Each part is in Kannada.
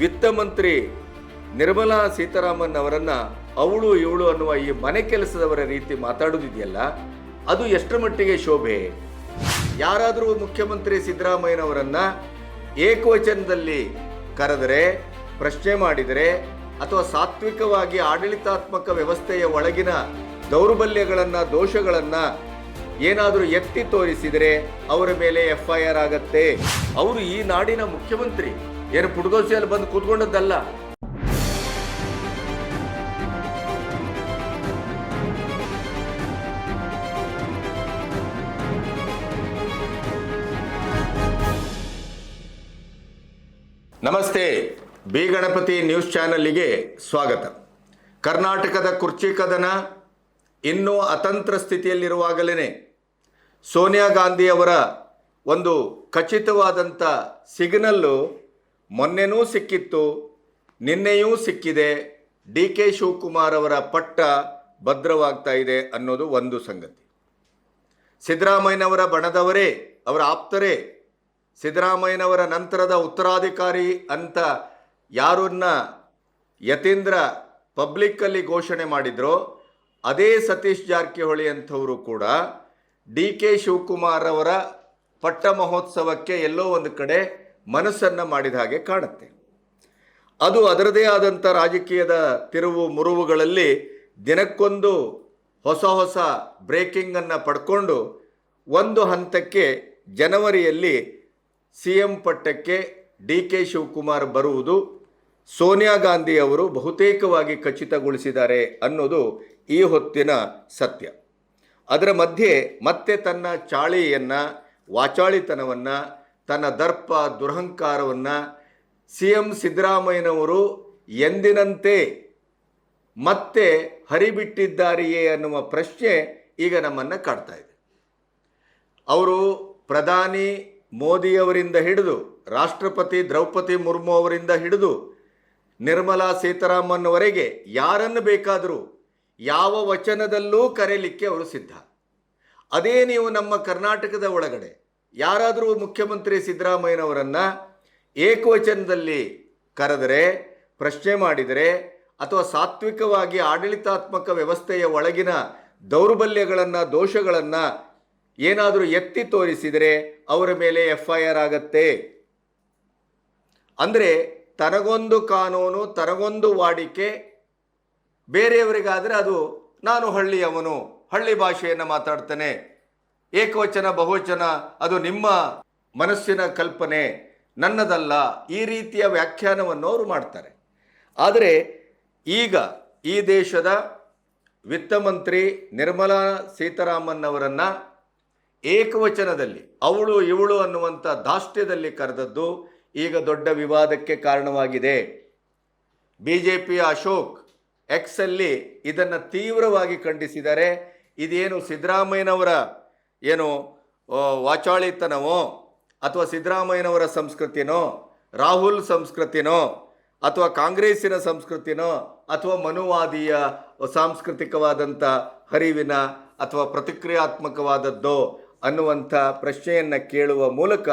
ವಿತ್ತ ಮಂತ್ರಿ ನಿರ್ಮಲಾ ಸೀತಾರಾಮನ್ ಅವರನ್ನು ಅವಳು ಇವಳು ಅನ್ನುವ ಈ ಮನೆ ಕೆಲಸದವರ ರೀತಿ ಮಾತಾಡೋದಿದೆಯಲ್ಲ, ಅದು ಎಷ್ಟರ ಮಟ್ಟಿಗೆ ಶೋಭೆ? ಯಾರಾದರೂ ಮುಖ್ಯಮಂತ್ರಿ ಸಿದ್ದರಾಮಯ್ಯನವರನ್ನ ಏಕವಚನದಲ್ಲಿ ಕರೆದರೆ, ಪ್ರಶ್ನೆ ಮಾಡಿದರೆ, ಅಥವಾ ಸಾತ್ವಿಕವಾಗಿ ಆಡಳಿತಾತ್ಮಕ ವ್ಯವಸ್ಥೆಯ ಒಳಗಿನ ದೌರ್ಬಲ್ಯಗಳನ್ನು, ದೋಷಗಳನ್ನು ಏನಾದರೂ ಎತ್ತಿ ತೋರಿಸಿದರೆ ಅವರ ಮೇಲೆ ಎಫ್ ಐ ಆರ್ ಆಗತ್ತೆ. ಅವರು ಈ ನಾಡಿನ ಮುಖ್ಯಮಂತ್ರಿ. ಏನು ಪುಡ್ಗೋಸಿಯಲ್ಲಿ ಬಂದು ಕೂತ್ಕೊಂಡದ್ದಲ್ಲ. ನಮಸ್ತೆ, ಬಿ ಗಣಪತಿ ನ್ಯೂಸ್ ಚಾನಲ್ಗೆ ಸ್ವಾಗತ. ಕರ್ನಾಟಕದ ಕುರ್ಚಿ ಕದನ ಇನ್ನೂ ಅತಂತ್ರ ಸ್ಥಿತಿಯಲ್ಲಿರುವಾಗಲೇ ಸೋನಿಯಾ ಗಾಂಧಿಯವರ ಒಂದು ಖಚಿತವಾದಂಥ ಸಿಗ್ನಲ್ಲು ಮೊನ್ನೆನೂ ಸಿಕ್ಕಿತ್ತು, ನಿನ್ನೆಯೂ ಸಿಕ್ಕಿದೆ. ಡಿ ಕೆ ಶಿವಕುಮಾರ್ ಅವರ ಪಟ್ಟ ಭದ್ರವಾಗ್ತಾ ಇದೆ ಅನ್ನೋದು ಒಂದು ಸಂಗತಿ. ಸಿದ್ದರಾಮಯ್ಯನವರ ಬಣದವರೇ, ಅವರ ಆಪ್ತರೇ, ಸಿದ್ದರಾಮಯ್ಯನವರ ನಂತರದ ಉತ್ತರಾಧಿಕಾರಿ ಅಂತ ಯಾರನ್ನ ಯತೀಂದ್ರ ಪಬ್ಲಿಕ್ಕಲ್ಲಿ ಘೋಷಣೆ ಮಾಡಿದ್ರೋ, ಅದೇ ಸತೀಶ್ ಜಾರಕಿಹೊಳಿ ಅಂಥವರು ಕೂಡ ಡಿ ಕೆ ಶಿವಕುಮಾರ್ ಅವರ ಪಟ್ಟ ಮಹೋತ್ಸವಕ್ಕೆ ಎಲ್ಲೋ ಒಂದು ಕಡೆ ಮನಸ್ಸನ್ನು ಮಾಡಿದ ಹಾಗೆ ಕಾಣುತ್ತೆ. ಅದು ಅದರದೇ ಆದಂಥ ರಾಜಕೀಯದ ತಿರುವು ಮುರುವುಗಳಲ್ಲಿ ದಿನಕ್ಕೊಂದು ಹೊಸ ಹೊಸ ಬ್ರೇಕಿಂಗನ್ನು ಪಡ್ಕೊಂಡು ಒಂದು ಹಂತಕ್ಕೆ ಜನವರಿಯಲ್ಲಿ ಸಿ ಎಂ ಪಟ್ಟಕ್ಕೆ ಡಿ ಕೆ ಶಿವಕುಮಾರ್ ಬರುವುದು ಸೋನಿಯಾ ಗಾಂಧಿ ಅವರು ಬಹುತೇಕವಾಗಿ ಖಚಿತಗೊಳಿಸಿದ್ದಾರೆ ಅನ್ನೋದು ಈ ಹೊತ್ತಿನ ಸತ್ಯ. ಅದರ ಮಧ್ಯೆ ಮತ್ತೆ ತನ್ನ ಚಾಳಿಯನ್ನು, ವಾಚಾಳಿತನವನ್ನು ತನ್ನ ದರ್ಪ ದುರಹಂಕಾರವನ್ನು ಸಿ ಎಂ ಸಿದ್ದರಾಮಯ್ಯನವರು ಎಂದಿನಂತೆ ಮತ್ತೆ ಹರಿಬಿಟ್ಟಿದ್ದಾರೆಯೇ ಅನ್ನುವ ಪ್ರಶ್ನೆ ಈಗ ನಮ್ಮನ್ನು ಕಾಡ್ತಾ ಇದೆ. ಅವರು ಪ್ರಧಾನಿ ಮೋದಿಯವರಿಂದ ಹಿಡಿದು, ರಾಷ್ಟ್ರಪತಿ ದ್ರೌಪದಿ ಮುರ್ಮು ಅವರಿಂದ ಹಿಡಿದು, ನಿರ್ಮಲಾ ಸೀತಾರಾಮನ್ವರೆಗೆ ಯಾರನ್ನು ಬೇಕಾದರೂ ಯಾವ ವಚನದಲ್ಲೂ ಕರೆಯಲಿಕ್ಕೆ ಅವರು ಸಿದ್ಧ. ಅದೇ ನೀವು ನಮ್ಮ ಕರ್ನಾಟಕದ ಒಳಗಡೆ ಯಾರಾದರೂ ಮುಖ್ಯಮಂತ್ರಿ ಸಿದ್ದರಾಮಯ್ಯನವರನ್ನು ಏಕವಚನದಲ್ಲಿ ಕರೆದರೆ, ಪ್ರಶ್ನೆ ಮಾಡಿದರೆ, ಅಥವಾ ಸಾತ್ವಿಕವಾಗಿ ಆಡಳಿತಾತ್ಮಕ ವ್ಯವಸ್ಥೆಯ ಒಳಗಿನ ದೌರ್ಬಲ್ಯಗಳನ್ನು, ದೋಷಗಳನ್ನು ಏನಾದರೂ ಎತ್ತಿ ತೋರಿಸಿದರೆ ಅವರ ಮೇಲೆ ಎಫ್ ಐ ಆರ್ ಆಗತ್ತೆ. ಅಂದರೆ ತನಗೊಂದು ಕಾನೂನು, ತನಗೊಂದು ವಾಡಿಕೆ, ಬೇರೆಯವರಿಗಾದರೆ ಅದು ನಾನು ಹಳ್ಳಿಯವನು, ಹಳ್ಳಿ ಭಾಷೆಯನ್ನು ಮಾತಾಡ್ತೇನೆ. ಏಕವಚನ, ಬಹುವಚನ, ಅದು ನಿಮ್ಮ ಮನಸ್ಸಿನ ಕಲ್ಪನೆ, ನನ್ನದಲ್ಲ, ಈ ರೀತಿಯ ವ್ಯಾಖ್ಯಾನವನ್ನು ಅವರು ಮಾಡ್ತಾರೆ. ಆದರೆ ಈಗ ಈ ದೇಶದ ವಿತ್ತ ಮಂತ್ರಿ ನಿರ್ಮಲಾ ಸೀತಾರಾಮನ್ ಅವರನ್ನು ಏಕವಚನದಲ್ಲಿ, ಅವಳು ಇವಳು ಅನ್ನುವಂಥ ದಾಷ್ಟ್ಯದಲ್ಲಿ ಕರೆದದ್ದು ಈಗ ದೊಡ್ಡ ವಿವಾದಕ್ಕೆ ಕಾರಣವಾಗಿದೆ. ಬಿ ಜೆ ಪಿಯ ಅಶೋಕ್ ಎಕ್ಸಲ್ಲಿ ಇದನ್ನು ತೀವ್ರವಾಗಿ ಖಂಡಿಸಿದರೆ ಇದೇನು ಸಿದ್ದರಾಮಯ್ಯನವರ ಏನು ವಾಚಾಳಿತನವೋ ಅಥವಾ ಸಿದ್ದರಾಮಯ್ಯನವರ ಸಂಸ್ಕೃತಿನೋ, ರಾಹುಲ್ ಸಂಸ್ಕೃತಿನೋ ಅಥವಾ ಕಾಂಗ್ರೆಸ್ಸಿನ ಸಂಸ್ಕೃತಿನೋ ಅಥವಾ ಮನುವಾದಿಯ ಸಾಂಸ್ಕೃತಿಕವಾದಂಥ ಹರಿವಿನ ಅಥವಾ ಪ್ರತಿಕ್ರಿಯಾತ್ಮಕವಾದದ್ದೋ ಅನ್ನುವಂಥ ಪ್ರಶ್ನೆಯನ್ನು ಕೇಳುವ ಮೂಲಕ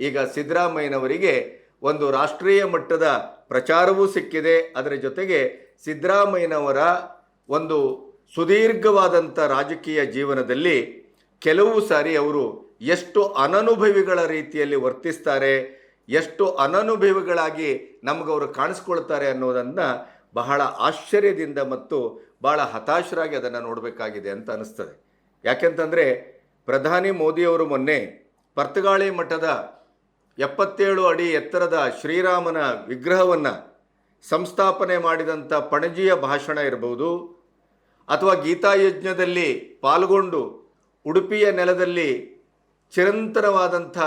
ಈಗ ಸಿದ್ದರಾಮಯ್ಯನವರಿಗೆ ಒಂದು ರಾಷ್ಟ್ರೀಯ ಮಟ್ಟದ ಪ್ರಚಾರವೂ ಸಿಕ್ಕಿದೆ. ಅದರ ಜೊತೆಗೆ ಸಿದ್ದರಾಮಯ್ಯನವರ ಒಂದು ಸುದೀರ್ಘವಾದಂಥ ರಾಜಕೀಯ ಜೀವನದಲ್ಲಿ ಕೆಲವು ಸಾರಿ ಅವರು ಎಷ್ಟು ಅನನುಭವಿಗಳ ರೀತಿಯಲ್ಲಿ ವರ್ತಿಸ್ತಾರೆ, ಎಷ್ಟು ಅನನುಭವಿಗಳಾಗಿ ಅವರು ಕಾಣಿಸ್ಕೊಳ್ತಾರೆ ಅನ್ನೋದನ್ನು ಬಹಳ ಆಶ್ಚರ್ಯದಿಂದ ಮತ್ತು ಬಹಳ ಹತಾಶರಾಗಿ ಅದನ್ನು ನೋಡಬೇಕಾಗಿದೆ ಅಂತ ಅನಿಸ್ತದೆ. ಯಾಕೆಂತಂದರೆ ಪ್ರಧಾನಿ ಮೋದಿಯವರು ಮೊನ್ನೆ ಪರ್ತಗಾಳಿ ಮಠದ ಎಪ್ಪತ್ತೇಳು ಅಡಿ ಎತ್ತರದ ಶ್ರೀರಾಮನ ವಿಗ್ರಹವನ್ನು ಸಂಸ್ಥಾಪನೆ ಮಾಡಿದಂಥ ಪಣಜಿಯ ಭಾಷಣ ಇರಬಹುದು ಅಥವಾ ಗೀತಾಯಜ್ಞದಲ್ಲಿ ಪಾಲ್ಗೊಂಡು ಉಡುಪಿಯ ನೆಲದಲ್ಲಿ ಚಿರಂತರವಾದಂಥ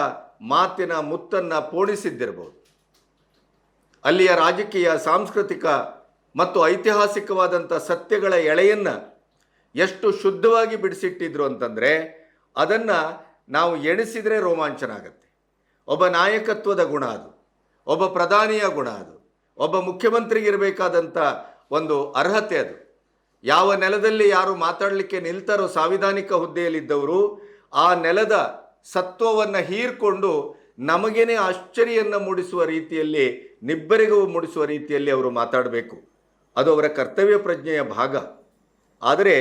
ಮಾತಿನ ಮುತ್ತನ್ನು ಪೋಣಿಸಿದ್ದಿರಬಹುದು. ಅಲ್ಲಿಯ ರಾಜಕೀಯ, ಸಾಂಸ್ಕೃತಿಕ ಮತ್ತು ಐತಿಹಾಸಿಕವಾದಂಥ ಸತ್ಯಗಳ ಎಳೆಯನ್ನು ಎಷ್ಟು ಶುದ್ಧವಾಗಿ ಬಿಡಿಸಿಟ್ಟಿದ್ರು ಅಂತಂದರೆ ಅದನ್ನು ನಾವು ಎಣಿಸಿದರೆ ರೋಮಾಂಚನ ಆಗುತ್ತೆ ಒಬ್ಬ ನಾಯಕತ್ವದ ಗುಣ ಅದು, ಒಬ್ಬ ಪ್ರಧಾನಿಯ ಗುಣ ಅದು, ಒಬ್ಬ ಮುಖ್ಯಮಂತ್ರಿಗಿರಬೇಕಾದಂಥ ಒಂದು ಅರ್ಹತೆ ಅದು. ಯಾವ ನೆಲದಲ್ಲಿ ಯಾರು ಮಾತಾಡಲಿಕ್ಕೆ ನಿಲ್ತಾರೋ ಸಾಂವಿಧಾನಿಕ ಹುದ್ದೆಯಲ್ಲಿದ್ದವರು, ಆ ನೆಲದ ಸತ್ವವನ್ನು ಹೀರ್ಕೊಂಡು ನಮಗೇನೆ ಆಶ್ಚರ್ಯವನ್ನು ಮೂಡಿಸುವ ರೀತಿಯಲ್ಲಿ, ನಿಬ್ಬರಿಗೂ ಮೂಡಿಸುವ ರೀತಿಯಲ್ಲಿ ಅವರು ಮಾತಾಡಬೇಕು. ಅದು ಅವರ ಕರ್ತವ್ಯ ಪ್ರಜ್ಞೆಯ ಭಾಗ. ಆದರೆ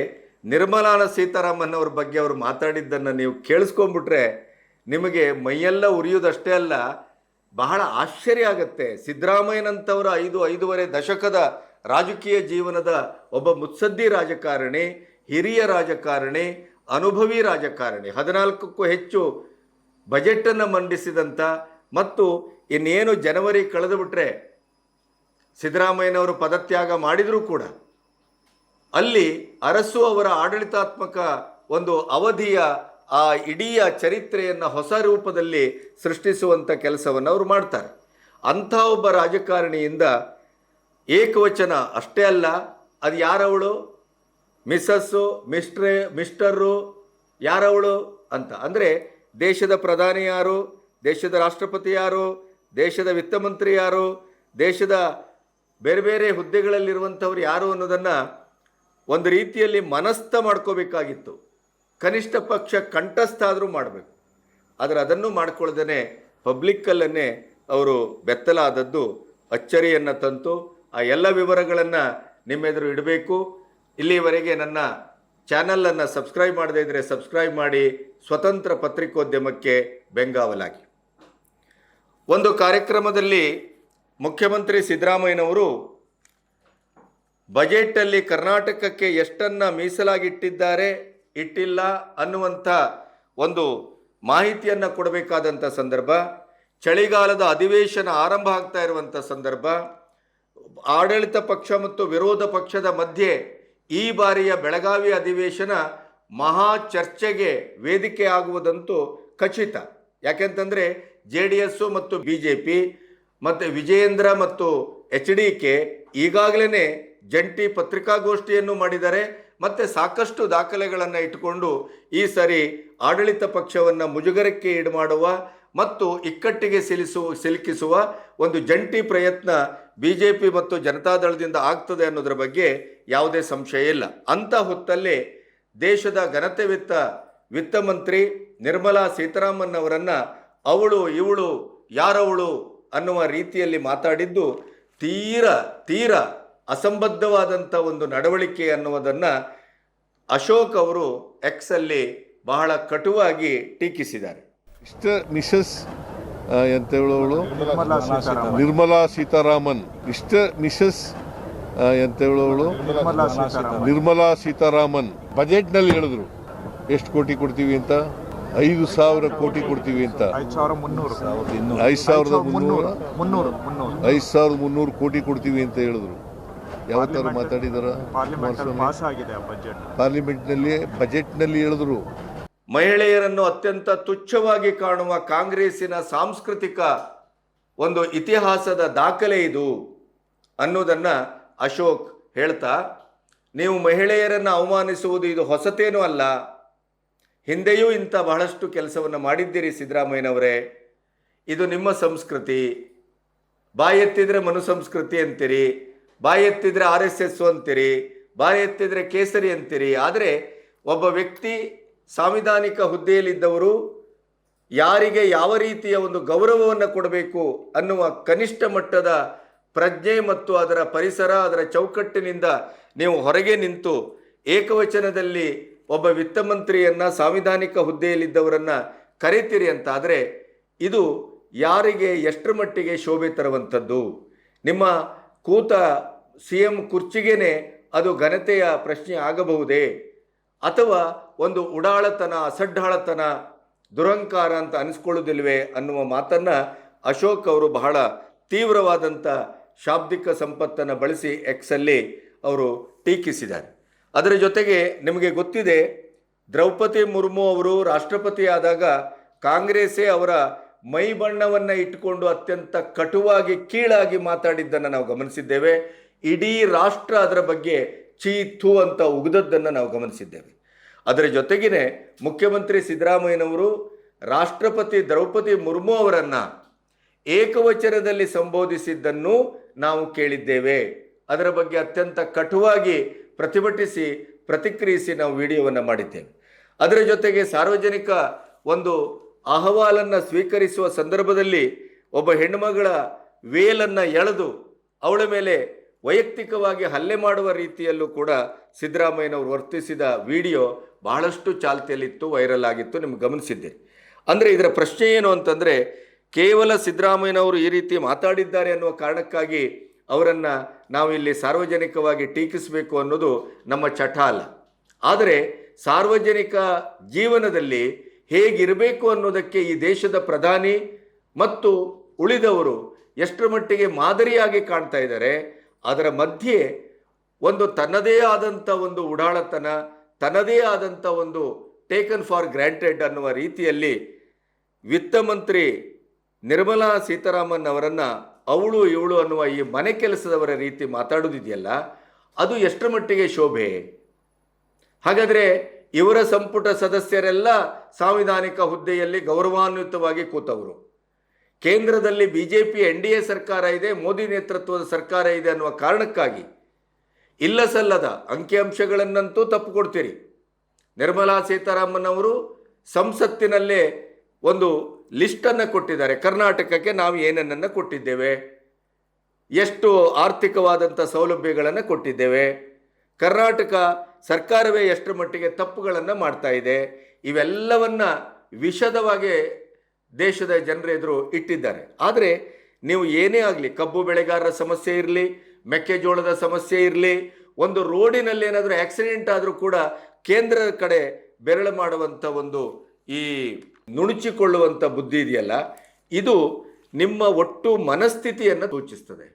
ನಿರ್ಮಲಾನ ಸೀತಾರಾಮನ್ ಅವ್ರ ಬಗ್ಗೆ ಅವರು ಮಾತಾಡಿದ್ದನ್ನು ನೀವು ಕೇಳಿಸ್ಕೊಂಡ್ಬಿಟ್ರೆ ನಿಮಗೆ ಮೈಯೆಲ್ಲ ಉರಿಯೋದಷ್ಟೇ ಅಲ್ಲ, ಬಹಳ ಆಶ್ಚರ್ಯ ಆಗುತ್ತೆ. ಸಿದ್ದರಾಮಯ್ಯನಂಥವರ ಐದು, ಐದೂವರೆ ದಶಕದ ರಾಜಕೀಯ ಜೀವನದ ಒಬ್ಬ ಮುತ್ಸದ್ದಿ ರಾಜಕಾರಣಿ, ಹಿರಿಯ ರಾಜಕಾರಣಿ, ಅನುಭವಿ ರಾಜಕಾರಣಿ. ಹದಿನಾಲ್ಕಕ್ಕೂ ಹೆಚ್ಚು ಬಜೆಟನ್ನು ಮಂಡಿಸಿದಂಥ ಮತ್ತು ಇನ್ನೇನು ಜನವರಿ ಕಳೆದು ಬಿಟ್ಟರೆ ಸಿದ್ದರಾಮಯ್ಯನವರು ಪದತ್ಯಾಗ ಮಾಡಿದರೂ ಕೂಡ ಅಲ್ಲಿ ಅರಸು ಅವರ ಆಡಳಿತಾತ್ಮಕ ಒಂದು ಅವಧಿಯ ಆ ಇಡೀ ಚರಿತ್ರೆಯನ್ನು ಹೊಸ ರೂಪದಲ್ಲಿ ಸೃಷ್ಟಿಸುವಂಥ ಕೆಲಸವನ್ನು ಅವರು ಮಾಡ್ತಾರೆ. ಅಂಥ ಒಬ್ಬ ರಾಜಕಾರಣಿಯಿಂದ ಏಕವಚನ ಅಷ್ಟೇ ಅಲ್ಲ, ಅದು ಯಾರವಳು? ಮಿಸ್ಸಸ್ಸು, ಮಿಸ್ಟ್ರೇ ಮಿಸ್ಟರು ಯಾರವಳು ಅಂತ. ಅಂದರೆ ದೇಶದ ಪ್ರಧಾನಿ ಯಾರು? ದೇಶದ ರಾಷ್ಟ್ರಪತಿ ಯಾರು? ದೇಶದ ವಿತ್ತ ಮಂತ್ರಿ ಯಾರು? ದೇಶದ ಬೇರೆ ಬೇರೆ ಹುದ್ದೆಗಳಲ್ಲಿರುವಂಥವ್ರು ಯಾರು ಅನ್ನೋದನ್ನು ಒಂದು ರೀತಿಯಲ್ಲಿ ಮನಸ್ಥ ಮಾಡ್ಕೋಬೇಕಾಗಿತ್ತು. ಕನಿಷ್ಠ ಪಕ್ಷ ಕಂಠಸ್ಥ ಆದರೂ ಮಾಡಬೇಕು. ಆದರೆ ಅದನ್ನು ಮಾಡ್ಕೊಳ್ಳದೇ ಪಬ್ಲಿಕ್ಕಲ್ಲೇ ಅವರು ಬೆತ್ತಲಾದದ್ದು ಅಚ್ಚರಿಯನ್ನು ತಂತು ಆ ಎಲ್ಲ ವಿವರಗಳನ್ನು ನಿಮ್ಮೆದುರು ಇಡಬೇಕು. ಇಲ್ಲಿವರೆಗೆ ನನ್ನ ಚಾನಲನ್ನು ಸಬ್ಸ್ಕ್ರೈಬ್ ಮಾಡದೇ ಇದ್ದರೆ ಸಬ್ಸ್ಕ್ರೈಬ್ ಮಾಡಿ ಸ್ವತಂತ್ರ ಪತ್ರಿಕೋದ್ಯಮಕ್ಕೆ ಬೆಂಗಾವಲಾಗಿ. ಒಂದು ಕಾರ್ಯಕ್ರಮದಲ್ಲಿ ಮುಖ್ಯಮಂತ್ರಿ ಸಿದ್ದರಾಮಯ್ಯನವರು ಬಜೆಟಲ್ಲಿ ಕರ್ನಾಟಕಕ್ಕೆ ಎಷ್ಟನ್ನು ಮೀಸಲಾಗಿಟ್ಟಿದ್ದಾರೆ ಇಟ್ಟಿಲ್ಲ ಅನ್ನುವಂಥ ಒಂದು ಮಾಹಿತಿಯನ್ನು ಕೊಡಬೇಕಾದಂಥ ಸಂದರ್ಭ, ಚಳಿಗಾಲದ ಅಧಿವೇಶನ ಆರಂಭ ಆಗ್ತಾ ಇರುವಂಥ ಸಂದರ್ಭ ಆಡಳಿತ ಪಕ್ಷ ಮತ್ತು ವಿರೋಧ ಪಕ್ಷದ ಮಧ್ಯೆ ಈ ಬಾರಿಯ ಬೆಳಗಾವಿ ಅಧಿವೇಶನ ಮಹಾ ಚರ್ಚೆಗೆ ವೇದಿಕೆ ಆಗುವುದಂತೂ ಖಚಿತ. ಯಾಕೆಂತಂದರೆ ಜೆ ಡಿ ಎಸ್ಸು ಮತ್ತು ಬಿ ಜೆ ಪಿ ಮತ್ತು ವಿಜಯೇಂದ್ರ ಮತ್ತು ಎಚ್ ಡಿ ಕೆ ಈಗಾಗಲೇ ಜಂಟಿ ಪತ್ರಿಕಾಗೋಷ್ಠಿಯನ್ನು ಮಾಡಿದ್ದಾರೆ ಮತ್ತು ಸಾಕಷ್ಟು ದಾಖಲೆಗಳನ್ನು ಇಟ್ಟುಕೊಂಡು ಈ ಸರಿ ಆಡಳಿತ ಪಕ್ಷವನ್ನು ಮುಜುಗರಕ್ಕೆ ಈಡು ಮಾಡುವ ಮತ್ತು ಇಕ್ಕಟ್ಟಿಗೆ ಸಿಲಿಸುವ ಸಿಲುಕಿಸುವ ಒಂದು ಜಂಟಿ ಪ್ರಯತ್ನ ಬಿ ಜೆ ಪಿ ಮತ್ತು ಜನತಾದಳದಿಂದ ಆಗ್ತದೆ ಅನ್ನೋದ್ರ ಬಗ್ಗೆ ಯಾವುದೇ ಸಂಶಯ ಇಲ್ಲ. ಅಂಥ ಹೊತ್ತಲ್ಲಿ ದೇಶದ ಘನತೆ ವಿತ್ತ ವಿತ್ತ ಮಂತ್ರಿ ನಿರ್ಮಲಾ ಸೀತಾರಾಮನ್ ಅವರನ್ನು ಅವಳು, ಇವಳು, ಯಾರವಳು ಅನ್ನುವ ರೀತಿಯಲ್ಲಿ ಮಾತಾಡಿದ್ದು ತೀರ ತೀರ ಅಸಂಬದ್ಧವಾದಂಥ ಒಂದು ನಡವಳಿಕೆ ಅನ್ನುವುದನ್ನು ಅಶೋಕ್ ಅವರು ಎಕ್ಸಲ್ಲಿ ಬಹಳ ಕಟುವಾಗಿ ಟೀಕಿಸಿದ್ದಾರೆ. ಮಿಸ್ಟರ್ ಮಿಸಸ್ ಹೇಳೋಳು ನಿರ್ಮಲಾ ಸೀತಾರಾಮನ್. ಇಷ್ಟ ಮಿಸಸ್ ಹೇಳೋಳು ನಿರ್ಮಲಾ ಸೀತಾರಾಮನ್. ಬಜೆಟ್ನಲ್ಲಿ ಹೇಳಿದ್ರು. ಎಷ್ಟು ಕೋಟಿ ಕೊಡ್ತೀವಿ ಅಂತ? ಐದು ಸಾವಿರ ಕೋಟಿ ಕೊಡ್ತೀವಿ ಅಂತ. ಐದು ಸಾವಿರದ ಮುನ್ನೂರ? ಐದು ಸಾವಿರದ ಮುನ್ನೂರು ಕೋಟಿ ಕೊಡ್ತೀವಿ ಅಂತ ಹೇಳಿದ್ರು. ಯಾವತ್ತಾರು ಮಾತಾಡಿದಾರ? ಪಾರ್ಲಿಮೆಂಟ್ನಲ್ಲಿ ಬಜೆಟ್ ಪಾರ್ಲಿಮೆಂಟ್ನಲ್ಲಿ ಬಜೆಟ್ನಲ್ಲಿ ಹೇಳಿದ್ರು. ಮಹಿಳೆಯರನ್ನು ಅತ್ಯಂತ ತುಚ್ಛವಾಗಿ ಕಾಣುವ ಕಾಂಗ್ರೆಸ್ಸಿನ ಸಾಂಸ್ಕೃತಿಕ ಒಂದು ಇತಿಹಾಸದ ದಾಖಲೆ ಇದು ಅನ್ನೋದನ್ನು ಅಶೋಕ್ ಹೇಳ್ತಾ, ನೀವು ಮಹಿಳೆಯರನ್ನು ಅವಮಾನಿಸುವುದು ಇದು ಹೊಸತೇನೂ ಅಲ್ಲ. ಹಿಂದೆಯೂ ಇಂಥ ಬಹಳಷ್ಟು ಕೆಲಸವನ್ನು ಮಾಡಿದ್ದೀರಿ ಸಿದ್ದರಾಮಯ್ಯನವರೇ. ಇದು ನಿಮ್ಮ ಸಂಸ್ಕೃತಿ. ಬಾಯೆತ್ತಿದ್ರೆ ಮನು ಸಂಸ್ಕೃತಿ ಅಂತೀರಿ, ಬಾಯೆತ್ತಿದ್ರೆ ಆರ್ ಎಸ್ ಎಸ್ ಅಂತೀರಿ, ಬಾಯೆತ್ತಿದ್ರೆ ಕೇಸರಿ ಅಂತೀರಿ. ಆದರೆ ಒಬ್ಬ ವ್ಯಕ್ತಿ ಸಾಂವಿಧಾನಿಕ ಹುದ್ದೆಯಲ್ಲಿದ್ದವರು ಯಾರಿಗೆ ಯಾವ ರೀತಿಯ ಒಂದು ಗೌರವವನ್ನು ಕೊಡಬೇಕು ಅನ್ನುವ ಕನಿಷ್ಠ ಮಟ್ಟದ ಪ್ರಜ್ಞೆ ಮತ್ತು ಅದರ ಪರಿಸರ, ಅದರ ಚೌಕಟ್ಟಿನಿಂದ ನೀವು ಹೊರಗೆ ನಿಂತು ಏಕವಚನದಲ್ಲಿ ಒಬ್ಬ ವಿತ್ತ ಮಂತ್ರಿಯನ್ನು, ಸಾಂವಿಧಾನಿಕ ಹುದ್ದೆಯಲ್ಲಿದ್ದವರನ್ನು ಕರೀತೀರಿ ಅಂತಾದರೆ ಇದು ಯಾರಿಗೆ ಎಷ್ಟರ ಮಟ್ಟಿಗೆ ಶೋಭೆ ತರುವಂಥದ್ದು? ನಿಮ್ಮ ಕೂತ ಸಿ ಎಂ ಕುರ್ಚಿಗೇನೆ ಅದು ಘನತೆಯ ಪ್ರಶ್ನೆ ಆಗಬಹುದೇ? ಅಥವಾ ಒಂದು ಉಡಾಳತನ, ಅಸಡ್ಡಾಳತನ, ದುರಂಕಾರ ಅಂತ ಅನಿಸ್ಕೊಳ್ಳೋದಿಲ್ವೇ ಅನ್ನುವ ಮಾತನ್ನು ಅಶೋಕ್ ಅವರು ಬಹಳ ತೀವ್ರವಾದಂಥ ಶಾಬ್ದಿಕ ಸಂಪತ್ತನ್ನು ಬಳಸಿ ಎಕ್ಸಲ್ಲಿ ಅವರು ಟೀಕಿಸಿದ್ದಾರೆ. ಅದರ ಜೊತೆಗೆ ನಿಮಗೆ ಗೊತ್ತಿದೆ, ದ್ರೌಪದಿ ಮುರ್ಮು ಅವರು ರಾಷ್ಟ್ರಪತಿ ಆದಾಗ ಕಾಂಗ್ರೆಸ್ಸೇ ಅವರ ಮೈ ಬಣ್ಣವನ್ನು ಇಟ್ಟುಕೊಂಡು ಅತ್ಯಂತ ಕಟುವಾಗಿ, ಕೀಳಾಗಿ ಮಾತಾಡಿದ್ದನ್ನು ನಾವು ಗಮನಿಸಿದ್ದೇವೆ. ಇಡೀ ರಾಷ್ಟ್ರ ಅದರ ಬಗ್ಗೆ ಚೀ ಥೂ ಅಂತ ಉಗಿದದ್ದನ್ನು ನಾವು ಗಮನಿಸಿದ್ದೇವೆ. ಅದರ ಜೊತೆಗಿನೇ ಮುಖ್ಯಮಂತ್ರಿ ಸಿದ್ದರಾಮಯ್ಯನವರು ರಾಷ್ಟ್ರಪತಿ ದ್ರೌಪದಿ ಮುರ್ಮು ಅವರನ್ನು ಏಕವಚನದಲ್ಲಿ ಸಂಬೋಧಿಸಿದ್ದನ್ನು ನಾವು ಕೇಳಿದ್ದೇವೆ. ಅದರ ಬಗ್ಗೆ ಅತ್ಯಂತ ಕಟುವಾಗಿ ಪ್ರತಿಭಟಿಸಿ ಪ್ರತಿಕ್ರಿಯಿಸಿ ನಾವು ವಿಡಿಯೋವನ್ನು ಮಾಡಿದ್ದೇವೆ. ಅದರ ಜೊತೆಗೆ ಸಾರ್ವಜನಿಕ ಒಂದು ಅಹವಾಲನ್ನು ಸ್ವೀಕರಿಸುವ ಸಂದರ್ಭದಲ್ಲಿ ಒಬ್ಬ ಹೆಣ್ಣುಮಗಳ ವೇಲನ್ನು ಎಳೆದು ಅವಳ ಮೇಲೆ ವೈಯಕ್ತಿಕವಾಗಿ ಹಲ್ಲೆ ಮಾಡುವ ರೀತಿಯಲ್ಲೂ ಕೂಡ ಸಿದ್ದರಾಮಯ್ಯನವರು ವರ್ತಿಸಿದ ವಿಡಿಯೋ ಬಹಳಷ್ಟು ಚಾಲ್ತಿಯಲ್ಲಿತ್ತು, ವೈರಲ್ ಆಗಿತ್ತು. ನಿಮ್ಗೆ ಗಮನಿಸಿದ್ದೆ ಅಂದರೆ ಇದರ ಪ್ರಶ್ನೆ ಏನು ಅಂತಂದರೆ, ಕೇವಲ ಸಿದ್ದರಾಮಯ್ಯನವರು ಈ ರೀತಿ ಮಾತಾಡಿದ್ದಾರೆ ಅನ್ನುವ ಕಾರಣಕ್ಕಾಗಿ ಅವರನ್ನು ನಾವು ಇಲ್ಲಿ ಸಾರ್ವಜನಿಕವಾಗಿ ಟೀಕಿಸಬೇಕು ಅನ್ನೋದು ನಮ್ಮ ಚಟ ಅಲ್ಲ. ಆದರೆ ಸಾರ್ವಜನಿಕ ಜೀವನದಲ್ಲಿ ಹೇಗಿರಬೇಕು ಅನ್ನೋದಕ್ಕೆ ಈ ದೇಶದ ಪ್ರಧಾನಿ ಮತ್ತು ಉಳಿದವರು ಎಷ್ಟರ ಮಟ್ಟಿಗೆ ಮಾದರಿಯಾಗಿ ಕಾಣ್ತಾ ಇದ್ದಾರೆ ಅದರ ಮಧ್ಯೆ ಒಂದು ತನ್ನದೇ ಆದಂಥ ಒಂದು ಉಡಾಳತನ, ತನ್ನದೇ ಆದಂಥ ಒಂದು ಟೇಕನ್ ಫಾರ್ ಗ್ರಾಂಟೆಡ್ ಅನ್ನುವ ರೀತಿಯಲ್ಲಿ ವಿತ್ತ ಮಂತ್ರಿ ನಿರ್ಮಲಾ ಸೀತಾರಾಮನ್ ಅವರನ್ನು ಅವಳು ಇವಳು ಅನ್ನುವ ಈ ಮನೆ ಕೆಲಸದವರ ರೀತಿ ಮಾತಾಡೋದಿದೆಯಲ್ಲ, ಅದು ಎಷ್ಟರ ಮಟ್ಟಿಗೆ ಶೋಭೆ? ಹಾಗಾದರೆ ಇವರ ಸಂಪುಟ ಸದಸ್ಯರೆಲ್ಲ ಸಾಂವಿಧಾನಿಕ ಹುದ್ದೆಯಲ್ಲಿ ಗೌರವಾನ್ವಿತವಾಗಿ ಕೂತವರು. ಕೇಂದ್ರದಲ್ಲಿ B J P N D A ಸರ್ಕಾರ ಇದೆ, ಮೋದಿ ನೇತೃತ್ವದ ಸರ್ಕಾರ ಇದೆ ಅನ್ನುವ ಕಾರಣಕ್ಕಾಗಿ ಇಲ್ಲ ಸಲ್ಲದ ಅಂಕಿಅಂಶಗಳನ್ನಂತೂ ತಪ್ಪು ಕೊಡ್ತೀರಿ. ನಿರ್ಮಲಾ ಸೀತಾರಾಮನ್ ಅವರು ಸಂಸತ್ತಿನಲ್ಲೇ ಒಂದು ಲಿಸ್ಟನ್ನು ಕೊಟ್ಟಿದ್ದಾರೆ. ಕರ್ನಾಟಕಕ್ಕೆ ನಾವು ಏನನ್ನ ಕೊಟ್ಟಿದ್ದೇವೆ? ಎಷ್ಟು ಆರ್ಥಿಕವಾದಂಥ ಸೌಲಭ್ಯಗಳನ್ನು ಕೊಟ್ಟಿದ್ದೇವೆ? ಕರ್ನಾಟಕ ಸರ್ಕಾರವೇ ಎಷ್ಟರ ಮಟ್ಟಿಗೆ ತಪ್ಪುಗಳನ್ನು ಮಾಡ್ತಾ ಇದೆ? ಇವೆಲ್ಲವನ್ನು ವಿಶದವಾಗಿ ದೇಶದ ಜನರ ಎದುರು ಇಟ್ಟಿದ್ದಾರೆ. ಆದರೆ ನೀವು ಏನೇ ಆಗಲಿ, ಕಬ್ಬು ಬೆಳೆಗಾರರ ಸಮಸ್ಯೆ ಇರಲಿ, ಮೆಕ್ಕೆಜೋಳದ ಸಮಸ್ಯೆ ಇರಲಿ, ಒಂದು ರೋಡಿನಲ್ಲಿ ಏನಾದರೂ ಆಕ್ಸಿಡೆಂಟ್ ಆದರೂ ಕೂಡ ಕೇಂದ್ರದ ಕಡೆ ಬೆರಳು ಮಾಡುವಂಥ ಒಂದು ಈ ನುಣುಚಿಕೊಳ್ಳುವಂಥ ಬುದ್ಧಿ ಇದೆಯಲ್ಲ, ಇದು ನಿಮ್ಮ ಒಟ್ಟು ಮನಸ್ಥಿತಿಯನ್ನು ಸೂಚಿಸ್ತದೆ.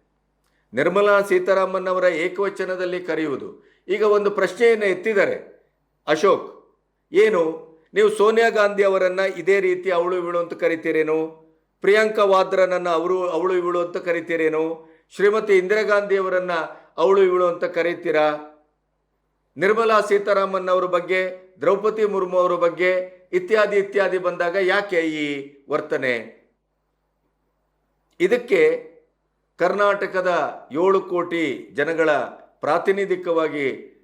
ನಿರ್ಮಲಾ ಸೀತಾರಾಮನ್ ಅವರ ಏಕವಚನದಲ್ಲಿ ಕರೆಯುವುದು. ಈಗ ಒಂದು ಪ್ರಶ್ನೆಯನ್ನು ಎತ್ತಿದ್ದಾರೆ. ಅಶೋಕ್, ಏನು ನೀವು ಸೋನಿಯಾ ಗಾಂಧಿ ಅವರನ್ನ ಇದೇ ರೀತಿ ಅವಳು ಇವಳು ಅಂತ ಕರಿತೀರೇನು? ಪ್ರಿಯಾಂಕಾ ವಾದ್ರನನ್ನ ಅವರು ಅವಳು ಇವಳು ಅಂತ ಕರಿತೀರೇನು? ಶ್ರೀಮತಿ ಇಂದಿರಾ ಗಾಂಧಿ ಅವರನ್ನ ಅವಳು ಇವಳು ಅಂತ ಕರೀತೀರಾ? ನಿರ್ಮಲಾ ಸೀತಾರಾಮನ್ ಅವರ ಬಗ್ಗೆ, ದ್ರೌಪದಿ ಮುರ್ಮು ಅವರ ಬಗ್ಗೆ ಇತ್ಯಾದಿ ಇತ್ಯಾದಿ ಬಂದಾಗ ಯಾಕೆ ಈ ವರ್ತನೆ? ಇದಕ್ಕೆ ಕರ್ನಾಟಕದ ಏಳು ಕೋಟಿ ಜನಗಳ ಪ್ರಾತಿನಿಧಿಕವಾಗಿ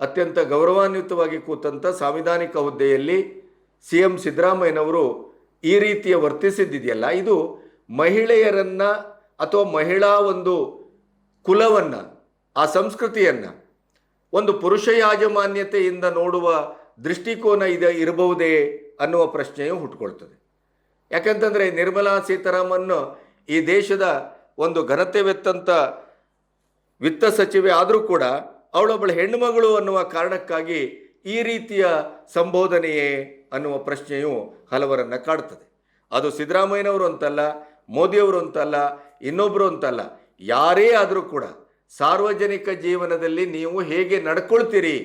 ಅತ್ಯಂತ ಗೌರವಾನ್ವಿತವಾಗಿ ಕೂತಂಥ ಸಾಂವಿಧಾನಿಕ ಹುದ್ದೆಯಲ್ಲಿ ಸಿ ಎಂ ಸಿದ್ದರಾಮಯ್ಯನವರು ಈ ರೀತಿಯ ವರ್ತಿಸಿದ್ದಿದೆಯಲ್ಲ, ಇದು ಮಹಿಳೆಯರನ್ನ ಅಥವಾ ಮಹಿಳಾ ಒಂದು ಕುಲವನ್ನು, ಆ ಸಂಸ್ಕೃತಿಯನ್ನು, ಒಂದು ಪುರುಷ ಯಾಜಮಾನ್ಯತೆಯಿಂದ ನೋಡುವ ದೃಷ್ಟಿಕೋನ ಇದೆ, ಇರಬಹುದೇ ಅನ್ನುವ ಪ್ರಶ್ನೆಯು ಹುಟ್ಟುಕೊಳ್ತದೆ ಯಾಕಂತಂದರೆ ನಿರ್ಮಲಾ ಸೀತಾರಾಮನ್ ಈ ದೇಶದ ಒಂದು ಘನತೆವೆತ್ತಂಥ ವಿತ್ತ ಸಚಿವೆ ಆದರೂ ಕೂಡ ಅವಳೊಬ್ಬಳು ಹೆಣ್ಣುಮಗಳು ಅನ್ನುವ ಕಾರಣಕ್ಕಾಗಿ ಈ ರೀತಿಯ ಸಂಬೋಧನೆಯೇ ಅನ್ನುವ ಪ್ರಶ್ನೆಯು ಹಲವರನ್ನು ಕಾಡ್ತದೆ. ಅದು ಸಿದ್ದರಾಮಯ್ಯನವರು ಅಂತಲ್ಲ, ಮೋದಿಯವರು ಅಂತಲ್ಲ ಇನ್ನೊಬ್ಬರು ಅಂತಲ್ಲ, ಯಾರೇ ಆದರೂ ಕೂಡ ಸಾರ್ವಜನಿಕ ಜೀವನದಲ್ಲಿ ನೀವು ಹೇಗೆ ನಡ್ಕೊಳ್ತೀರಿ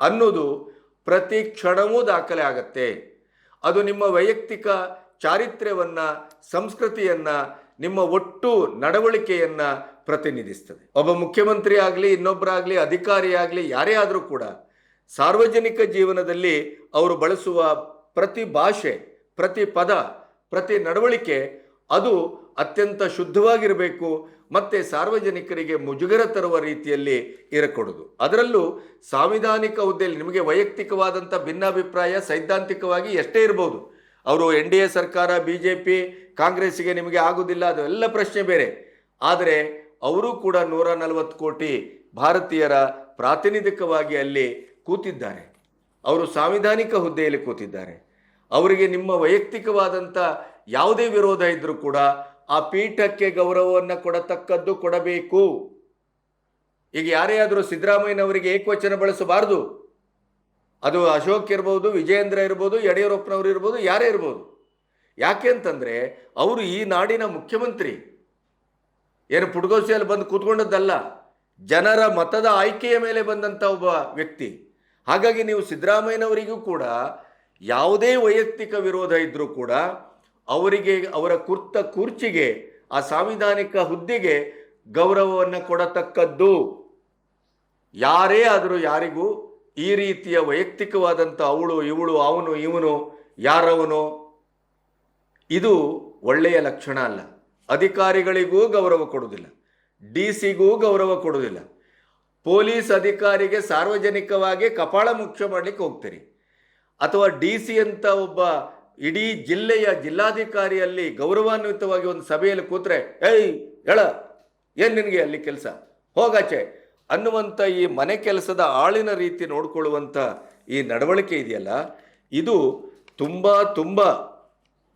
ಅನ್ನೋದು ಪ್ರತಿ ಕ್ಷಣವೂ ದಾಖಲೆ ಆಗತ್ತೆ. ಅದು ನಿಮ್ಮ ವೈಯಕ್ತಿಕ ಚಾರಿತ್ರ್ಯವನ್ನು, ಸಂಸ್ಕೃತಿಯನ್ನು, ನಿಮ್ಮ ಒಟ್ಟು ನಡವಳಿಕೆಯನ್ನ ಪ್ರತಿನಿಧಿಸ್ತದೆ. ಒಬ್ಬ ಮುಖ್ಯಮಂತ್ರಿ ಆಗಲಿ ಇನ್ನೊಬ್ಬರಾಗಲಿ ಅಧಿಕಾರಿ ಆಗಲಿ, ಯಾರೇ ಆದರೂ ಕೂಡ ಸಾರ್ವಜನಿಕ ಜೀವನದಲ್ಲಿ ಅವರು ಬಳಸುವ ಪ್ರತಿ ಭಾಷೆ, ಪ್ರತಿ ಪದ, ಪ್ರತಿ ನಡವಳಿಕೆ ಅದು ಅತ್ಯಂತ ಶುದ್ಧವಾಗಿರಬೇಕು ಮತ್ತು ಸಾರ್ವಜನಿಕರಿಗೆ ಮುಜುಗರ ತರುವ ರೀತಿಯಲ್ಲಿ ಇರಕೊಡೋದು. ಅದರಲ್ಲೂ ಸಾಂವಿಧಾನಿಕ ಹುದ್ದೆಯಲ್ಲಿ ನಿಮಗೆ ವೈಯಕ್ತಿಕವಾದಂಥ ಭಿನ್ನಾಭಿಪ್ರಾಯ ಸೈದ್ಧಾಂತಿಕವಾಗಿ ಎಷ್ಟೇ ಇರಬಹುದು ಅವರು ಎನ್ ಡಿ ಎ ಸರ್ಕಾರ, ಬಿ ಜೆ ಪಿ, ಕಾಂಗ್ರೆಸ್ಸಿಗೆ ನಿಮಗೆ ಆಗುವುದಿಲ್ಲ ಅದೆಲ್ಲ ಪ್ರಶ್ನೆ ಬೇರೆ. ಆದರೆ ಅವರು ಕೂಡ ನೂರ ನಲವತ್ತು ಕೋಟಿ ಭಾರತೀಯರ ಪ್ರಾತಿನಿಧಿಕವಾಗಿ ಅಲ್ಲಿ ಕೂತಿದ್ದಾರೆ. ಅವರು ಸಾಂವಿಧಾನಿಕ ಹುದ್ದೆಯಲ್ಲಿ ಕೂತಿದ್ದಾರೆ. ಅವರಿಗೆ ನಿಮ್ಮ ವೈಯಕ್ತಿಕವಾದಂಥ ಯಾವುದೇ ವಿರೋಧ ಇದ್ದರೂ ಕೂಡ ಆ ಪೀಠಕ್ಕೆ ಗೌರವವನ್ನು ಕೊಡತಕ್ಕದ್ದು ಕೊಡಬೇಕು. ಈಗ ಯಾರೇ ಆದರೂ ಸಿದ್ದರಾಮಯ್ಯನವರಿಗೆ ಏಕವಚನ ಬಳಸಬಾರದು. ಅದು ಅಶೋಕ್ ಇರ್ಬೋದು, ವಿಜಯೇಂದ್ರ ಇರ್ಬೋದು, ಯಡಿಯೂರಪ್ಪನವರು ಇರ್ಬೋದು, ಯಾರೇ ಇರ್ಬೋದು. ಯಾಕೆ ಅಂತಂದರೆ, ಅವರು ಈ ನಾಡಿನ ಮುಖ್ಯಮಂತ್ರಿ. ಏನು ಪುಟ್ಗೋಸಿಯಲ್ಲಿ ಬಂದು ಕೂತ್ಕೊಂಡದ್ದಲ್ಲ, ಜನರ ಮತದ ಆಯ್ಕೆಯ ಮೇಲೆ ಬಂದಂಥ ಒಬ್ಬ ವ್ಯಕ್ತಿ. ಹಾಗಾಗಿ ನೀವು ಸಿದ್ದರಾಮಯ್ಯನವರಿಗೂ ಕೂಡ ಯಾವುದೇ ವೈಯಕ್ತಿಕ ವಿರೋಧ ಇದ್ದರೂ ಕೂಡ ಅವರಿಗೆ, ಅವರ ಕುರ್ತ ಕುರ್ಚಿಗೆ, ಆ ಸಾಂವಿಧಾನಿಕ ಹುದ್ದೆಗೆ ಗೌರವವನ್ನು ಕೊಡತಕ್ಕದ್ದು. ಯಾರೇ ಆದರೂ ಯಾರಿಗೂ ಈ ರೀತಿಯ ವೈಯಕ್ತಿಕವಾದಂಥ ಅವಳು, ಇವಳು, ಅವನು, ಇವನು, ಯಾರವನು, ಇದು ಒಳ್ಳೆಯ ಲಕ್ಷಣ ಅಲ್ಲ. ಅಧಿಕಾರಿಗಳಿಗೂ ಗೌರವ ಕೊಡುವುದಿಲ್ಲ. ಡಿ ಸಿಗೂ ಗೌರವ ಕೊಡುವುದಿಲ್ಲ. ಪೊಲೀಸ್ ಅಧಿಕಾರಿಗೆ ಸಾರ್ವಜನಿಕವಾಗಿ ಕಪಾಳ ಮುಖ್ಯ ಮಾಡಲಿಕ್ಕೆ ಹೋಗ್ತೀರಿ. ಅಥವಾ ಡಿ ಸಿ ಅಂತ ಒಬ್ಬ ಇಡೀ ಜಿಲ್ಲೆಯ ಜಿಲ್ಲಾಧಿಕಾರಿಯಲ್ಲಿ ಗೌರವಾನ್ವಿತವಾಗಿ ಒಂದು ಸಭೆಯಲ್ಲಿ ಕೂತ್ರೆ, ಏಯ್, ಹೇಳ, ಏನು ನಿನಗೆ ಅಲ್ಲಿ ಕೆಲಸ? ಹೋಗಾಚೆ. ಅನ್ನುವಂಥ ಈ ಮನೆ ಕೆಲಸದ ಆಳಿನ ರೀತಿ ನೋಡಿಕೊಳ್ಳುವಂಥ ಈ ನಡವಳಿಕೆ ಇದೆಯಲ್ಲ, ಇದು ತುಂಬ ತುಂಬ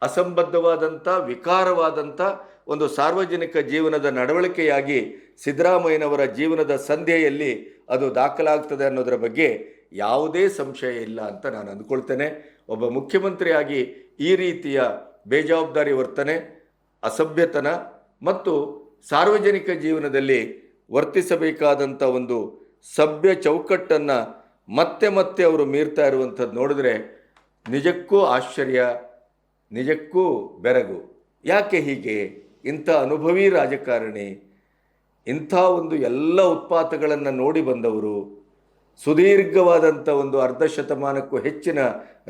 ಅಸಂಬದ್ಧವಾದಂಥ ವಿಕಾರವಾದಂಥ ಒಂದು ಸಾರ್ವಜನಿಕ ಜೀವನದ ನಡವಳಿಕೆಯಾಗಿ ಸಿದ್ದರಾಮಯ್ಯನವರ ಜೀವನದ ಸಂಧ್ಯೆಯಲ್ಲಿ ಅದು ದಾಖಲಾಗ್ತದೆ ಅನ್ನೋದರ ಬಗ್ಗೆ ಯಾವುದೇ ಸಂಶಯ ಇಲ್ಲ ಅಂತ ನಾನು ಅಂದ್ಕೊಳ್ತೇನೆ. ಒಬ್ಬ ಮುಖ್ಯಮಂತ್ರಿಯಾಗಿ ಈ ರೀತಿಯ ಬೇಜವಾಬ್ದಾರಿ ವರ್ತನೆ, ಅಸಭ್ಯತನ ಮತ್ತು ಸಾರ್ವಜನಿಕ ಜೀವನದಲ್ಲಿ ವರ್ತಿಸಬೇಕಾದಂಥ ಒಂದು ಸಭ್ಯ ಚೌಕಟ್ಟನ್ನು ಮತ್ತೆ ಮತ್ತೆ ಅವರು ಮೀರ್ತಾ ಇರುವಂಥದ್ದು ನೋಡಿದ್ರೆ ನಿಜಕ್ಕೂ ಆಶ್ಚರ್ಯ, ನಿಜಕ್ಕೂ ಬೆರಗು. ಯಾಕೆ ಹೀಗೆ? ಇಂಥ ಅನುಭವಿ ರಾಜಕಾರಣಿ, ಇಂಥ ಒಂದು ಎಲ್ಲ ಉತ್ಪಾತಗಳನ್ನು ನೋಡಿ ಬಂದವರು, ಸುದೀರ್ಘವಾದಂಥ ಒಂದು ಅರ್ಧ ಶತಮಾನಕ್ಕೂ ಹೆಚ್ಚಿನ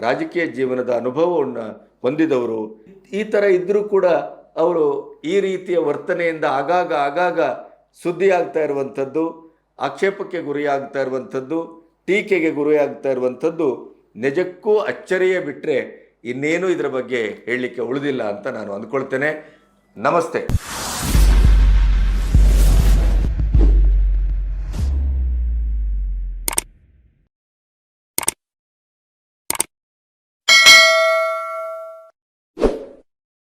ರಾಜಕೀಯ ಜೀವನದ ಅನುಭವವನ್ನು ಹೊಂದಿದವರು. ಈ ಥರ ಇದ್ದರೂ ಕೂಡ ಅವರು ಈ ರೀತಿಯ ವರ್ತನೆಯಿಂದ ಆಗಾಗ ಆಗಾಗ ಸುದ್ದಿ ಆಗ್ತಾ ಇರುವಂಥದ್ದು, ಆಕ್ಷೇಪಕ್ಕೆ ಗುರಿಯಾಗ್ತಾ ಇರುವಂಥದ್ದು, ಟೀಕೆಗೆ ಗುರಿಯಾಗ್ತಾ ಇರುವಂಥದ್ದು ನಿಜಕ್ಕೂ ಅಚ್ಚರಿಯೇ ಬಿಟ್ಟರೆ ಇನ್ನೇನು ಇದರ ಬಗ್ಗೆ ಹೇಳಲಿಕ್ಕೆ ಉಳಿದಿಲ್ಲ ಅಂತ ನಾನು ಅಂದ್ಕೊಳ್ತೇನೆ. ನಮಸ್ತೆ